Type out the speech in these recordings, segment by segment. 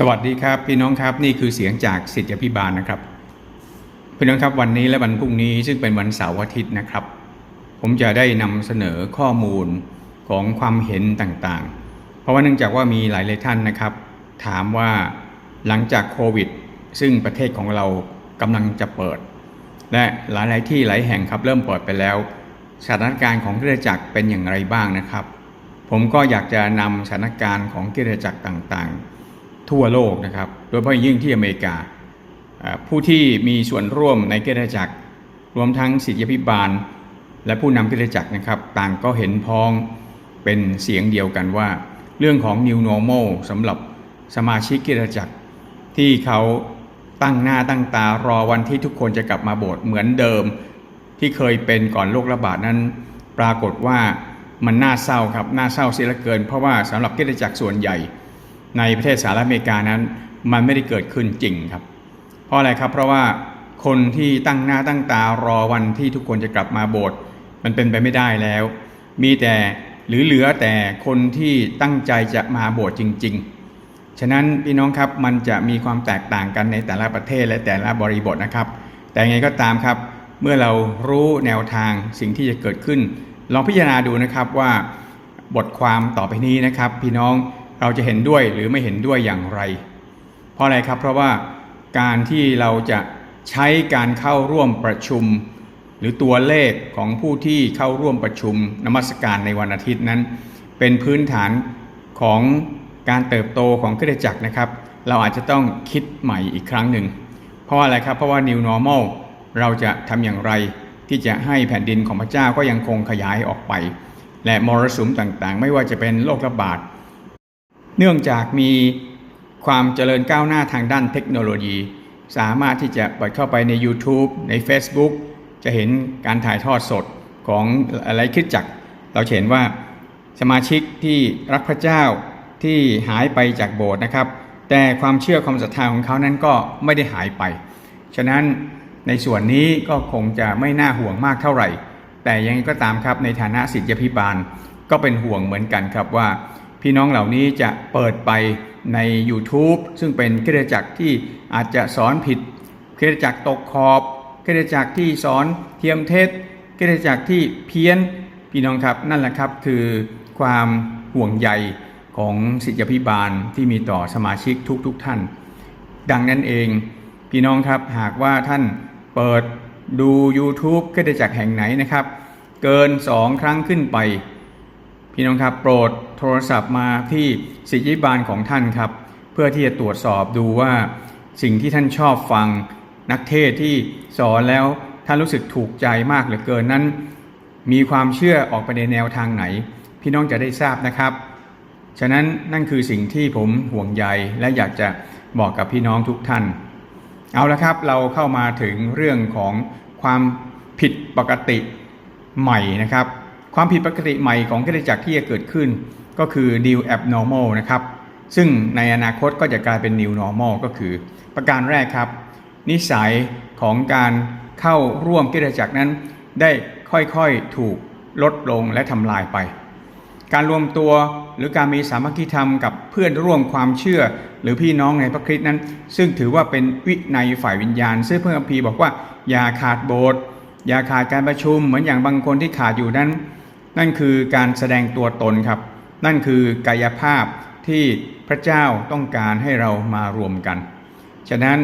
สวัสดีครับ พี่น้องครับนี่คือเสียงจากสิทธิพิบาลนะครับ พี่น้องครับวันนี้และวันพรุ่งนี้ซึ่งเป็นวันเสาร์อาทิตย์นะครับ ผมจะได้นำเสนอข้อมูลของความเห็นต่างๆ เพราะว่าเนื่องจากว่ามีหลายหลายท่านนะครับ ถามว่าหลังจากโควิด ซึ่งประเทศของเรากำลังจะเปิด และหลายๆที่หลายแห่งครับเริ่มเปิดไปแล้ว สถานการณ์ของคริสตจักรเป็นอย่างไรบ้างนะครับ ผมก็อยากจะนำสถานการณ์ของคริสตจักรต่างๆ ทั่วโลกนะครับโดยเฉพาะยิ่งที่อเมริกา ผู้ที่มีส่วนร่วมในคริสตจักร รวมทั้งสิทธิพิบาล และผู้นำคริสตจักรนะครับ ต่างก็เห็นพ้องเป็นเสียงเดียวกันว่า เรื่องของ New Normal สำหรับสมาชิกคริสตจักร ที่เขาตั้งหน้าตั้งตารอวันที่ทุกคนจะกลับมาโบสถ์เหมือนเดิม ที่เคยเป็นก่อนโรคระบาดนั้น ปรากฏว่ามันน่าเศร้าครับน่าเศร้าเสียเหลือเกิน เพราะว่าสำหรับคริสตจักรส่วนใหญ่ ในประเทศสหรัฐอเมริกานั้น มันไม่ได้เกิดขึ้นจริงครับ เพราะอะไรครับเพราะว่าคนที่ตั้งหน้าตั้งตารอวันที่ทุกคนจะกลับมาโบสถ์มันเป็นไปไม่ได้แล้ว มีแต่หรือเหลือแต่คนที่ตั้งใจจะมาโบสถ์จริง ๆ ฉะนั้นพี่น้องครับมันจะมีความแตกต่างกันในแต่ละประเทศและแต่ละบริบทนะครับ แต่ยังไงก็ตามครับ เมื่อเรารู้แนวทางสิ่งที่จะเกิดขึ้น ลองพิจารณาดูนะครับว่าบทความต่อไปนี้นะครับ พี่น้อง เราจะเห็นด้วยหรือไม่เห็นด้วยอย่างไร เพราะอะไรครับ เพราะว่าการที่เราจะใช้การเข้าร่วมประชุม หรือตัวเลขของผู้ที่เข้าร่วมประชุมนมัสการในวันอาทิตย์นั้น เป็นพื้นฐานของการเติบโตของคริสตจักรนะครับ เราอาจจะต้องคิดใหม่อีกครั้งหนึ่ง เพราะอะไรครับเพราะว่า New Normal เราจะทำอย่างไรที่จะให้แผ่นดินของพระเจ้าก็ยังคงขยายออกไป และมรสุมต่างๆ ไม่ว่าจะเป็นโรคระบาด เนื่องจากมีความเจริญก้าวหน้าทางด้านเทคโนโลยี สามารถที่จะเปิดเข้าไปใน YouTube ใน Facebook จะเห็นการถ่ายทอดสดของอะไรคิดจักเราเห็นว่าสมาชิกที่รักพระเจ้าที่หายไปจากโบสถ์นะครับ แต่ความเชื่อความศรัทธาของเขานั้นก็ไม่ได้หายไป ฉะนั้นในส่วนนี้ก็คงจะไม่น่าห่วงมากเท่าไหร่ แต่ยังไงก็ตามครับในฐานะสิทธิพิบาลก็เป็นห่วงเหมือนกันครับว่า พี่น้องเหล่านี้จะเปิดไปใน YouTube ซึ่งเป็นคริสตจักรที่อาจจะสอนผิดคริสตจักรตกขอบคริสตจักรที่สอนเทียมเท็จคริสตจักรที่เพี้ยนพี่น้องครับนั่นแหละครับคือความห่วงใยของสิทธิพิบาลที่มีต่อสมาชิกทุกๆทท่าน ดังนั้นเองพี่น้องครับหากว่าท่านเปิดดู YouTube คริสตจักรแห่งไหนนะครับ เกินสองครั้งขึ้นไป พี่น้องครับโปรด โทรศัพท์มาที่สิทธิบาลของท่านครับ เพื่อที่จะตรวจสอบดูว่า สิ่งที่ท่านชอบฟัง นักเทศที่สอนแล้วท่านรู้สึกถูกใจมากเหลือเกินนั้น มีความเชื่อออกไปในแนวทางไหน พี่น้องจะได้ทราบนะครับ ฉะนั้นนั่นคือสิ่งที่ผมห่วงใยและอยากจะบอกกับพี่น้องทุกท่าน เอาละครับเราเข้ามาถึงเรื่องของความผิดปกติใหม่นะครับ ความผิดปกติใหม่ของคริสตจักรที่จะเกิดขึ้น ก็คือ new abnormal นะครับ ซึ่งในอนาคตก็จะกลายเป็น new normal ก็คือ ประการแรกครับ นิสัยของการเข้าร่วมคริสตจักรนั้น ได้ค่อยๆถูกลดลงและทำลายไป การรวมตัวหรือการมีสามัคคีธรรมกับเพื่อนร่วมความเชื่อ หรือพี่น้องในพระคริสต์นั้น ซึ่งถือว่าเป็นวิในฝ่ายวิญญาณ ซึ่งเพื่อนคัมภีร์บอกว่าอย่าขาดโบสถ์อย่าขาดการประชุมเหมือนอย่างบางคนที่ขาดอยู่นั้น นั่นคือการแสดงตัวตนครับ นั่นคือกายภาพที่พระเจ้าต้องการให้เรามารวมกัน ฉะนั้น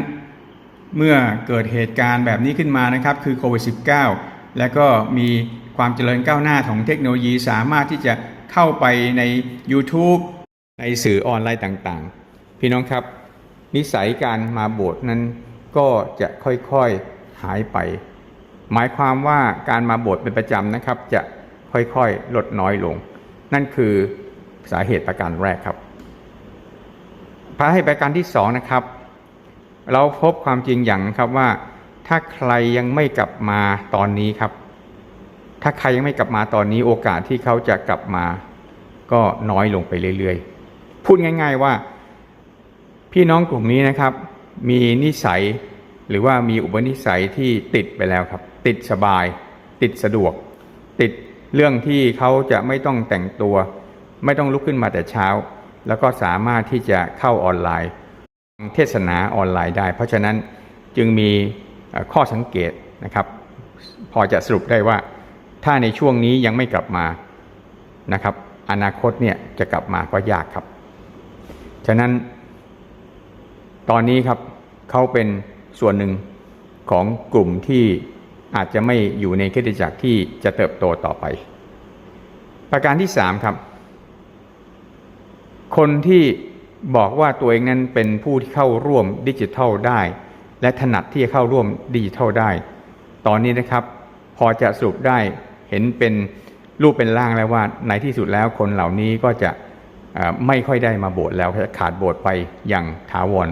เมื่อเกิดเหตุการณ์แบบนี้ขึ้นมานะครับ คือโควิด -19 และก็มีความเจริญก้าวหน้าของเทคโนโลยีสามารถที่จะเข้าไปใน YouTube ในสื่อออนไลน์ต่างๆ พี่น้องครับนิสัยการมาโบสถ์นั้นก็จะค่อยๆหายไป หมายความว่าการมาโบสถ์เป็นประจำนะครับ จะค่อยๆ ลดน้อยลง นั่นคือ สาเหตุประการแรกครับพาให้ประการที่สองนะครับ เราพบความจริงอย่างนะครับว่า ถ้าใครยังไม่กลับมาตอนนี้ครับ ถ้าใครยังไม่กลับมาตอนนี้ โอกาสที่เขาจะกลับมา ก็น้อยลงไปเรื่อยๆ พูดง่าย ๆว่า พี่น้องกลุ่มนี้นะครับ มีนิสัยหรือว่ามีอุปนิสัยที่ติดไปแล้วครับ ติดสบาย ติดสะดวก ติดเรื่องที่เขาจะไม่ต้องแต่งตัว ไม่ต้องลุกขึ้นมาแต่เช้า แล้วก็สามารถที่จะเข้าออนไลน์เทศนาออนไลน์ได้ เพราะฉะนั้นจึงมีข้อสังเกตนะครับ พอจะสรุปได้ว่าถ้าในช่วงนี้ยังไม่กลับมานะครับ อนาคตเนี่ยจะกลับมาก็ยากครับ ฉะนั้น ตอนนี้ครับเขาเป็นส่วนหนึ่งของกลุ่มที่อาจจะไม่อยู่ในคริสตจักรที่จะเติบโตต่อไป ประการที่สามครับ คนที่บอกว่าตัวเองนั้นเป็นผู้ที่เข้าร่วมดิจิทัลได้ และถนัดที่จะเข้าร่วมดิจิทัลได้ ตอนนี้นะครับ พอจะสรุปได้เห็นเป็นรูปเป็นร่างแล้วว่าในที่สุดแล้วคนเหล่านี้ก็จะไม่ค่อยได้มาโบสถ์แล้วจะขาดโบสถ์ไปอย่างถาวร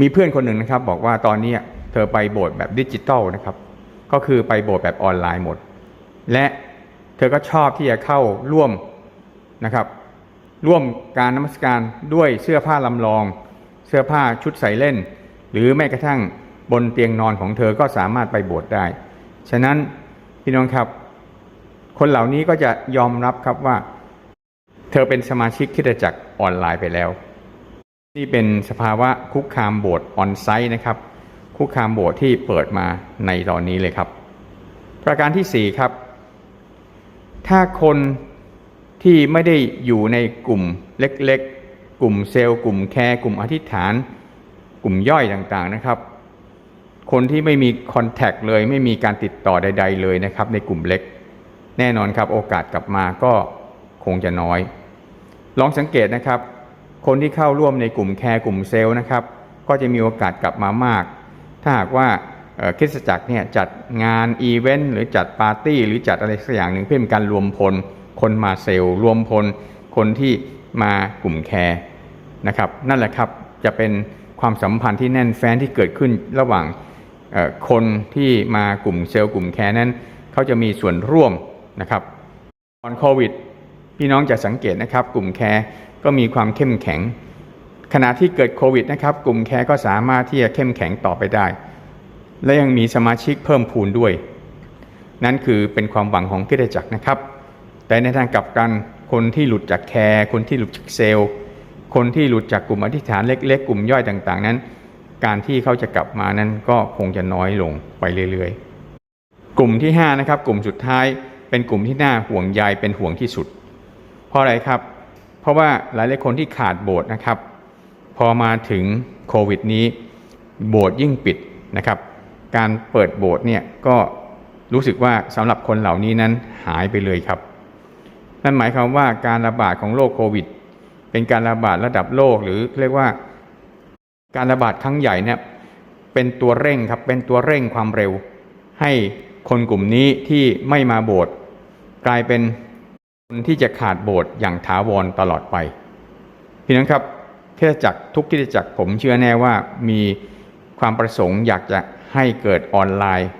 มีเพื่อนคนหนึ่งนะครับ บอกว่าตอนนี้เธอไปโบสถ์แบบดิจิตอลนะครับ ก็คือไปโบสถ์แบบออนไลน์หมด และเธอก็ชอบที่จะเข้าร่วมนะครับ ร่วมการนมัสการด้วยเสื้อผ้าลำลอง เสื้อผ้าชุดใส่เล่น หรือแม้กระทั่งบนเตียงนอนของเธอก็สามารถไปบสถ์ได้ ฉะนั้นพี่น้องครับ คนเหล่านี้ก็จะยอมรับครับว่า เธอเป็นสมาชิกคิดจักรออนไลน์ไปแล้ว นี่เป็นสภาวะคุกคามโบสถ์ออนไซต์นะครับ คุกคามโบสถ์ที่เปิดมาในตอนนี้เลยครับ ประการที่4ครับ ถ้าคน ที่ไม่ได้อยู่ในกลุ่มเล็กๆ กลุ่มเซลล์ กลุ่มแคร์ กลุ่มอธิษฐาน กลุ่มย่อยต่างๆนะครับ คนที่ไม่มีคอนแทคเลย ไม่มีการติดต่อใด ๆ เลยนะครับ ในกลุ่มเล็ก แน่นอนครับโอกาสกลับมาก็คงจะน้อย ลองสังเกตนะครับ คนที่เข้าร่วมในกลุ่มแคร์ กลุ่มเซลล์นะครับ ก็จะมีโอกาสกลับมามาก ถ้าหากว่าคริสตจักรเนี่ยจัดงานอีเวนต์หรือจัดปาร์ตี้หรือจัดอะไรสักอย่างหนึ่งเพื่อเป็นการรวมพล คนมาเซลล์รวมพลคนที่มากลุ่มแคร์นะครับนั่นแหละครับจะเป็นความสัมพันธ์ที่แน่นแฟ้นที่เกิดขึ้นระหว่างคนที่มากลุ่มเซลล์กลุ่มแคร์นั้นเขาจะมีส่วนร่วมนะครับก่อนโควิดพี่น้องจะสังเกตนะครับ กลุ่มแคร์ก็มีความเข้มแข็ง ขณะที่เกิดโควิดนะครับ กลุ่มแคร์ก็สามารถที่จะเข้มแข็งต่อไปได้ และยังมีสมาชิกเพิ่มพูนด้วย นั่นคือเป็นความหวังของคริสตจักรนะครับ แต่ในทางกลับกันคนที่หลุดจากแคร์คนที่หลุดจากเซลล์คนที่หลุดจากกลุ่มอธิษฐานเล็ก ๆ กลุ่มย่อยต่างๆ นั้น การที่เขาจะกลับมานั้นก็คงจะน้อยลงไปเรื่อยๆ กลุ่มที่5นะครับกลุ่มสุดท้ายเป็นกลุ่มที่น่าห่วงใยเป็นห่วงที่สุด เพราะอะไรครับ เพราะว่าหลายหลายๆคนที่ขาดโบสถ์นะครับ พอมาถึงโควิดนี้ โบสถ์ยิ่งปิดนะครับ การเปิดโบสถ์เนี่ยก็รู้สึกว่าสำหรับคนเหล่านี้นั้นหายไปเลยครับ นั่นหมายความว่าการระบาดของโรคโควิด เป็นการระบาดระดับโลกหรือเรียกว่าการระบาดครั้งใหญ่เนี่ยเป็นตัวเร่งครับเป็นตัวเร่งความเร็ว ให้คนกลุ่มนี้ที่ไม่มาโบสถ์กลายเป็นคนที่จะขาดโบสถ์อย่างถาวรตลอดไปพี่น้องครับคริสจักรทุกคริสจักรผมเชื่อแน่ว่ามีความประสงค์อยากจะให้เกิดออนไลน์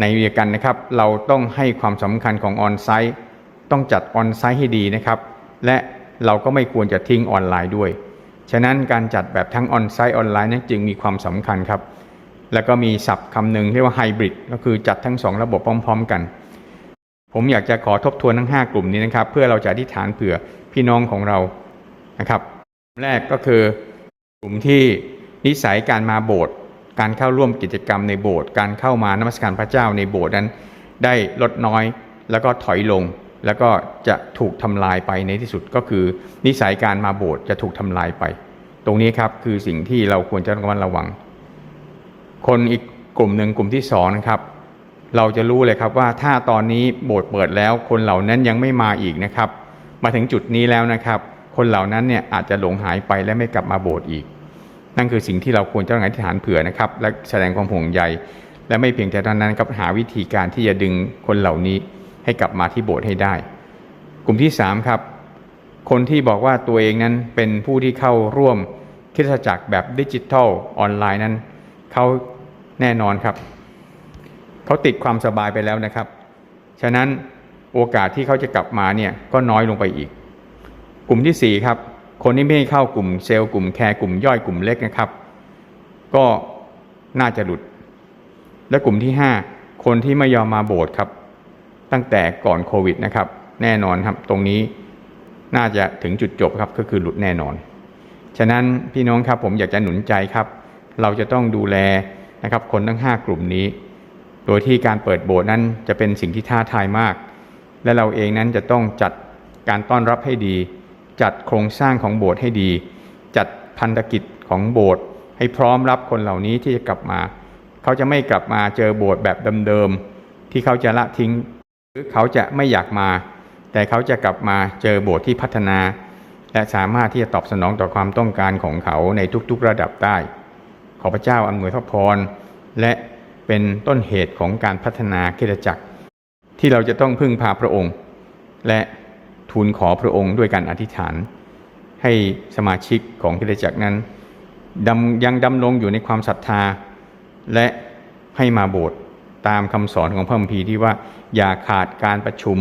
ในเดียกันนะครับ เราต้องให้ความสำคัญของออนไซต์ ต้องจัดออนไซต์ให้ดีนะครับ และเราก็ไม่ควรจะทิ้งออนไลน์ด้วย ฉะนั้นการจัดแบบทั้งออนไซต์ออนไลน์นั้นจึงมีความสำคัญครับ แล้วก็มีศัพท์คำหนึ่งเรียกว่าไฮบริดก็คือจัดทั้งสองระบบพร้อม ๆ กัน ผมอยากจะขอทบทวนทั้ง 5 กลุ่มนี้นะครับ เพื่อเราจะอธิษฐานเผื่อพี่น้องของเรานะครับกลุ่มแรกก็คือกลุ่มที่นิสัยการมาโบสถ์การเข้าร่วมกิจกรรมในโบสถ์การเข้ามานมัสการพระเจ้าในโบสถ์นั้น ได้ลดน้อยแล้วก็ถอยลง แล้วก็จะถูกทำลายไปในที่สุดก็คือ นิสัยการมาโบสถ์จะถูกทำลายไป ตรงนี้ครับคือสิ่งที่เราควรจะระมัดระวัง คนอีกกลุ่มหนึ่งกลุ่มที่สองนะครับ เราจะรู้เลยครับว่าถ้าตอนนี้โบสถ์เปิดแล้ว คนเหล่านั้นยังไม่มาอีกนะครับ มาถึงจุดนี้แล้วนะครับ คนเหล่านั้นเนี่ยอาจจะหลงหายไปและไม่กลับมาโบสถ์อีก นั่นคือสิ่งที่เราควรจะต้องอธิษฐานเผื่อนะครับ และแสดงความห่วงใยและไม่เพียงแต่เท่านั้นครับหาวิธีการที่จะดึงคนเหล่านี้ ให้กลับมาที่โบสถ์ให้ได้ กลุ่มที่สามครับคนที่บอกว่าตัวเองนั้นเป็นผู้ที่เข้าร่วมคริสตจักรแบบดิจิทัลออนไลน์นั้นเขาแน่นอนครับ เขาติดความสบายไปแล้วนะครับ ฉะนั้นโอกาสที่เขาจะกลับมาเนี่ยก็น้อยลงไปอีก กลุ่มที่ 4 ครับ คนที่ไม่เข้ากลุ่มเซลล์กลุ่มแคร์กลุ่มย่อยกลุ่มเล็กนะครับ ก็น่าจะหลุด และกลุ่มที่ 5 คนที่ไม่ยอมมาโบสถ์ครับ ตั้งแต่ก่อนโควิดนะครับ แน่นอนครับตรงนี้น่าจะถึงจุดจบครับก็คือหลุดแน่นอน ฉะนั้นพี่น้องครับผมอยากจะหนุนใจครับ เราจะต้องดูแลนะครับคนทั้ง 5 กลุ่มนี้ โดยที่การเปิดโบสถ์นั้นจะเป็นสิ่งที่ท้าทายมาก และเราเองนั้นจะต้องจัดการต้อนรับให้ดี จัดโครงสร้างของโบสถ์ให้ดี จัดพันธกิจของโบสถ์ให้พร้อมรับคนเหล่านี้ที่จะกลับมา เขาจะไม่กลับมาเจอโบสถ์แบบเดิมๆที่เขาจะละทิ้ง หรือเขาจะไม่อยากมา แต่เขาจะกลับมาเจอโบสถ์ที่พัฒนา และสามารถที่จะตอบสนองต่อความต้องการของเขาในทุกๆระดับได้ ขอพระเจ้าอำนวยพระพร และเป็นต้นเหตุของการพัฒนาคริสตจักร ที่เราจะต้องพึ่งพาพระองค์ และทูลขอพระองค์ด้วยการอธิษฐาน ให้สมาชิกของคริสตจักรนั้นดำยังดำรงอยู่ในความศรัทธา และให้มาโบสถ์ ตามคำสอนของพระมพีที่ว่าอย่าขาดการประชุม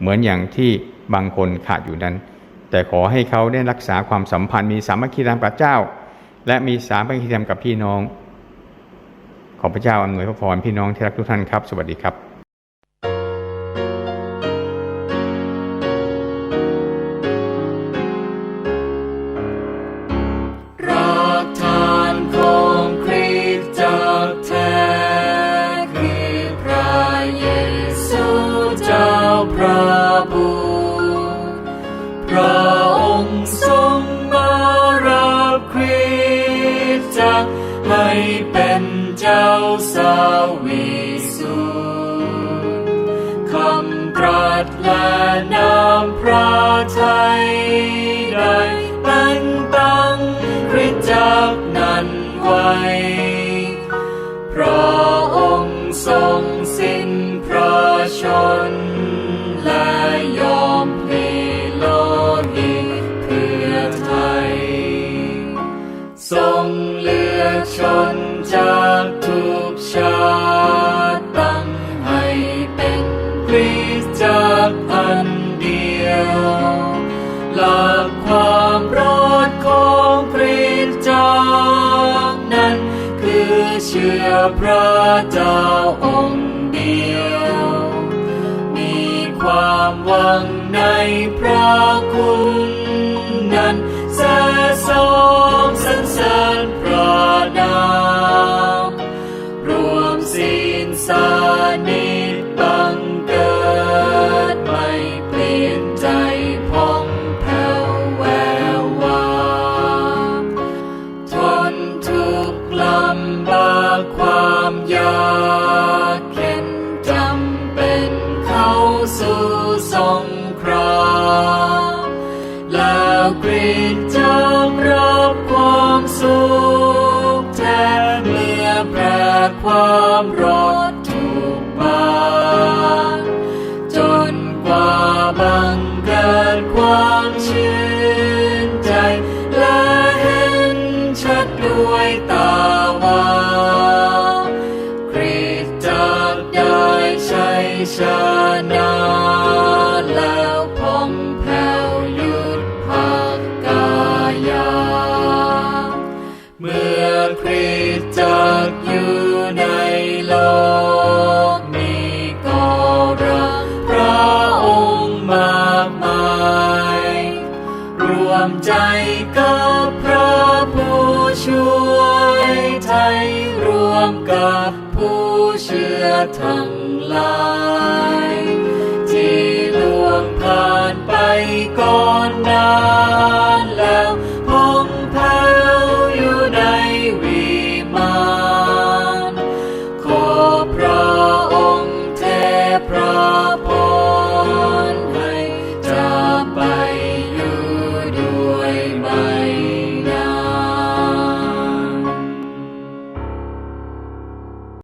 เหมือนอย่างที่บางคนขาดอยู่นั้น แต่ขอให้เขาได้รักษาความสัมพันธ์มีสามัคคีธรรมกับเจ้า และมีสามัคคีธรรมกับพี่น้อง ขอพระเจ้าอำนวยพระพรพี่น้องที่รักทุกท่านครับ สวัสดีครับ และนามพระ รอด รวมใจกับพระผู้ช่วยไทยรวมกับผู้เชื่อทั้งหลาย